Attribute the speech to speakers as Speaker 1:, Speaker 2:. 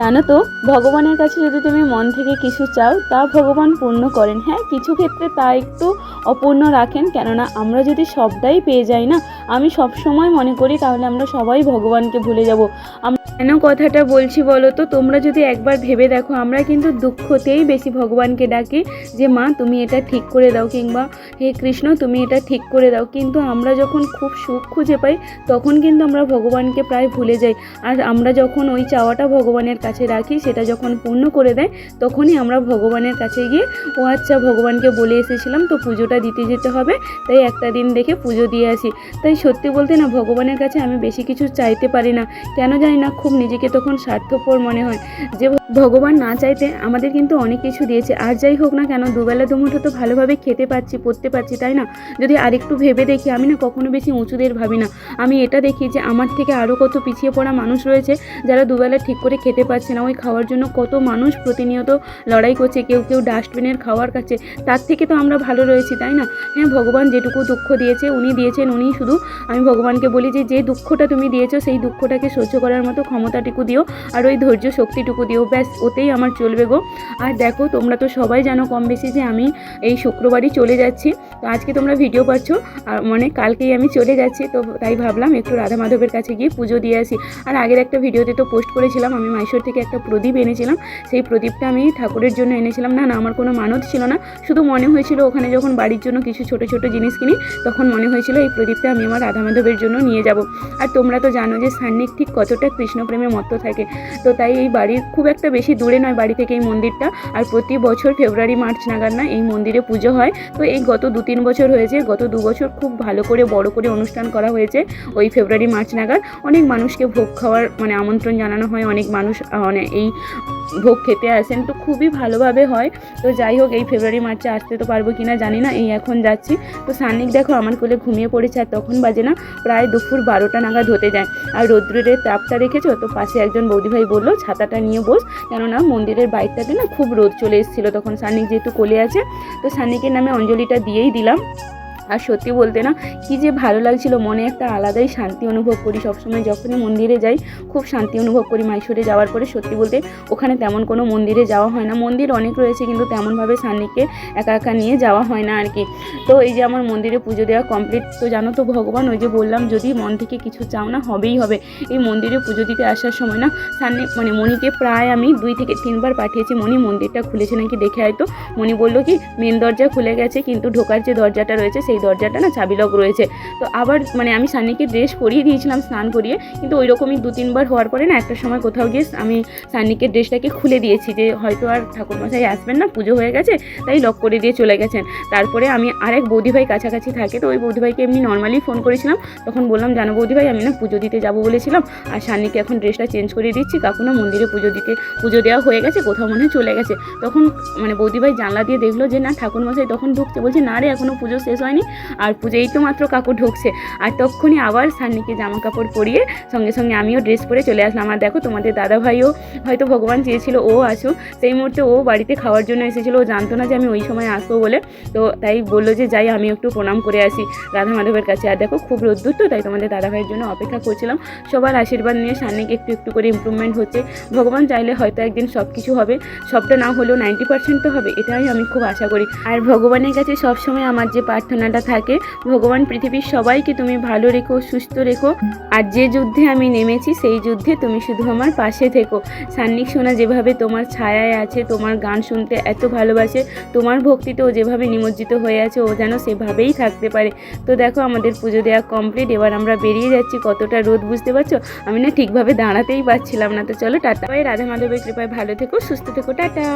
Speaker 1: জানো তো, ভগবানের কাছে যদি তুমি মন থেকে কিছু চাও, তা ভগবান পূর্ণ করেন। হ্যাঁ কিছু ক্ষেত্রে তা একটু অপূর্ণ রাখেন, কেননা আমরা যদি সবটাই পেয়ে যাই না, আমি সব সময় মনে করি তাহলে আমরা সবাই ভগবানকে ভুলে যাব। কেন কথাটা বলছি বলো তো? তোমরা যদি একবার ভেবে দেখো, আমরা কিন্তু দুঃখতেই বেশি ভগবানকে ডাকি যে, মা, তুমি এটা ঠিক করে দাও কিংবা, হে কৃষ্ণ, তুমি এটা ঠিক করে দাও। কিন্তু আমরা যখন খুব সুখ খুঁজে পাই, তখন কিন্তু আমরা ভগবানকে প্রায় ভুলে যাই। আর আমরা যখন ওই চাওয়াটা ভগবানের কাছে রাখি, সেটা যখন পূর্ণ করে দেয়, তখনই আমরা ভগবানের কাছে গিয়ে, ও আচ্ছা ভগবানকে বলে এসেছিলাম তো পুজোটা দিতে যেতে হবে, তাই একটা দিন দেখে পুজো দিয়ে আসি। তাই সত্যি বলতে না, ভগবানের কাছে আমি বেশি কিছু চাইতে পারি না। কেন জানি না, খুব নিজেকে তখন স্বার্থপর মনে হয়। যে ভগবান না চাইতে আমাদের কিন্তু অনেক কিছু দিয়েছে। আর যাই হোক না কেন, দুবেলা দুমুঠো তো ভালোভাবে খেতে পাচ্ছি পড়তে পারছি তাই না? যদি আরেকটু ভেবে দেখি, আমি না কখনো বেশি উঁচুদের ভাবি না। আমি এটা দেখি যে, আমার থেকে আরও কত পিছিয়ে পড়া মানুষ রয়েছে, যারা দুবেলা ঠিক করে খেতে পারছে না। ওই খাওয়ার জন্য কত মানুষ প্রতিনিয়ত লড়াই করছে, কেউ কেউ ডাস্টবিনের খাওয়ার কাছে তার থেকে তো আমরা ভালো রয়েছি, তাই না? হ্যাঁ ভগবান যেটুকু দুঃখ দিয়েছে, উনি দিয়েছেন, উনি শুধু আমি ভগবানকে বলি যে যে দুঃখটা তুমি দিয়েছ, সেই দুঃখটাকে সহ্য করার মতো ক্ষমতাটুকু দিও, আর ওই ধৈর্য শক্তিটুকু দিও। ব্যাস, ওতেই আমার চলবে গো। আর দেখো, তোমরা তো সবাই জানো কম বেশি যে আমি এই শুক্রবারই চলে যাচ্ছি। তো আজকে তোমরা ভিডিও পাচ্ছ আর মানে কালকেই আমি চলে যাচ্ছি, তো তাই ভাবলাম একটু রাধা মাধবের কাছে গিয়ে পুজো দিয়ে আসি। আর আগের একটা ভিডিওতে তো পোস্ট করেছিলাম, আমি মাইশোর থেকে একটা প্রদীপ এনেছিলাম, সেই প্রদীপটা আমি ঠাকুরের জন্য এনেছিলাম। না না, আমার কোনো মানত ছিল না, শুধু মনে হয়েছিল ওখানে যখন বাড়ির জন্য কিছু ছোট ছোট জিনিস কিনি, তখন মনে হয়েছিল এই প্রদীপটা আমি আমার রাধা মাধবের জন্য নিয়ে যাব। আর তোমরা তো জানো যে সান্নিক ঠিক কতটা কৃষ্ণপ্রেমে মত্ত থাকে। তো তাই এই বাড়ির খুব একটা বেশি দূরে নয় বাড়ি থেকে এই মন্দিরটা। আর প্রতি বছর ফেব্রুয়ারি, মার্চ নাগাদ না এই মন্দিরে পুজো হয়। তো এই গত দু তিন বছর হয়েছে, গত দু বছর খুব ভালো করে, বড় করে অনুষ্ঠান করা হয়েছে ওই ফেব্রুয়ারি, মার্চ নাগাদ। অনেক মানুষকে ভোগ খাওয়ার মানে আমন্ত্রণ জানানো হয়, অনেক মানুষ মানে এই ভোগ খেতে আসেন, তো খুবই ভালোভাবে হয়। তো যাই হোক, এই ফেব্রুয়ারি, মার্চে আসতে তো পারব কি না জানি না, এই এখন যাচ্ছি। তো সান্নিক দেখো আমার কোলে ঘুমিয়ে পড়েছে আর তখন বাজে না, প্রায় দুপুর বারোটা নাগাদ হতে যায়। আর রৌদ্রের তাপটা রেখেছো? তো পাশে একজন বৌদিভাই বলল, ছাতাটা নিয়ে বস। কেননা মন্দিরের বাইকটাতে না খুব রোদ চলে এসেছিল তখন সান্নিক যেহেতু কোলে আছে, তো সান্নিকের নামে অঞ্জলিটা দিয়েই দিলাম। আর সত্যি বলতে না, কি যে ভালো লাগছিল। মনে একটা আলাদাই শান্তি অনুভব করি সবসময় যখনই মন্দিরে যাই, খুব শান্তি অনুভব করি মাইশোরে যাওয়ার পরে। সত্যি বলতে ওখানে তেমন কোনো মন্দিরে যাওয়া হয় না। মন্দির অনেক রয়েছে কিন্তু তেমনভাবে সান্নিকে একা একা নিয়ে যাওয়া হয় না আর কি তো এই যে আমার মন্দিরে পুজো দেওয়া কমপ্লিট তো জানো তো ভগবান, ওই যে বললাম, যদি মন থেকে কিছু চাও না, হবেই হবে। এই মন্দিরে পুজো দিতে আসার সময় না, সান্নি মানে মণিকে প্রায় আমি দুই থেকে তিনবার পাঠিয়েছি। মণি মন্দিরটা খুলেছে নাকি দেখে হয়তো মণি বলল কি মেন দরজা খুলে গেছে, কিন্তু ঢোকার যে দরজাটা রয়েছে, সেই দরজাটা না চাবি লক রয়েছে। তো আবার মানে আমি সান্নিকে ড্রেস পরিয়ে দিয়েছিলাম স্নান করিয়ে, কিন্তু ওই রকমই দু তিনবার হওয়ার পরে না একটা সময় কোথাও গিয়ে আমি সান্নিকে ড্রেসটাকে খুলে দিয়েছি যে হয়তো আর ঠাকুরমশাই আসবেন না, পুজো হয়ে গেছে, তাই লক করে দিয়ে চলে গেছেন। তারপরে আমি আরেক বৌদিভাই কাছাকাছি থাকে, তো ওই বৌদিভাইকে এমনি নর্মালি ফোন করেছিলাম। তখন বললাম, জানো বৌদিভাই, আমি না পুজো দিতে যাব বলেছিলাম, আর সান্নিকে এখন ড্রেসটা চেঞ্জ করে দিচ্ছি। কাকু না মন্দিরে পুজো দিতে, পুজো দেওয়া হয়ে গেছে, কোথাও মনে চলে গেছে। তখন মানে বৌদিভাই জানলা দিয়ে দেখল যে না, ঠাকুরমশাই তখন ঢুকছে। বলছে, না রে এখনও পুজো শেষ হয়নি। আর পুজোই তো মাত্র কাকু ঢুকছে। আর তখনই আবার সান্নিকে জামা কাপড় পরিয়ে সঙ্গে সঙ্গে আমিও ড্রেস পরে চলে আসলাম। আর দেখো তোমাদের দাদা ভাইও হয়তো ভগবান চেয়েছিল, ও আসুক। সেই মুহূর্তে ও বাড়িতে খাওয়ার জন্য এসেছিল। ও জানতো না যে আমি ওই সময় আসব বলে। তো তাই বলল যে যাই, আমি একটু প্রণাম করে আসি রাধা মাধবের কাছে। আর দেখো খুব রোদ্দুর তো, তাই তোমাদের দাদা ভাইয়ের জন্য অপেক্ষা করছিলাম। সবার আশীর্বাদ নিয়ে সান্নিকে একটু একটু করে ইমপ্রুভমেন্ট হচ্ছে। ভগবান চাইলে হয়তো একদিন সব কিছু হবে। সবটা না হলেও নাইনটি পার্সেন্ট তো হবে, এটাই আমি খুব আশা করি। আর ভগবানের কাছে সবসময় আমার যে প্রার্থনাটা থাকে। ভগবান পৃথিবীর সবাইকে তুমি ভালো রেখো, সুস্থ রেখো। আর যে যুদ্ধে আমি নেমেছি, সেই যুদ্ধে তুমি শুধু আমার পাশে থেকো। সান্নিক সোনা যেভাবে তোমার ছায়ায় আছে, তোমার গান শুনতে এত ভালোবাসে, তোমার ভক্তিতেও যেভাবে নিমজ্জিত হয়ে আছে, ও যেন সেভাবেই থাকতে পারে। তো দেখো, আমাদের পুজো দেওয়া কমপ্লিট এবার আমরা বেরিয়ে যাচ্ছি। কতটা রোদ বুঝতে পারছ? আমি না ঠিকভাবে দাঁড়াতেই পারছিলাম না। তো চলো, টাটা। রাধা মাধবের কৃপায় ভালো থেকো, সুস্থ থেকো। টাটা।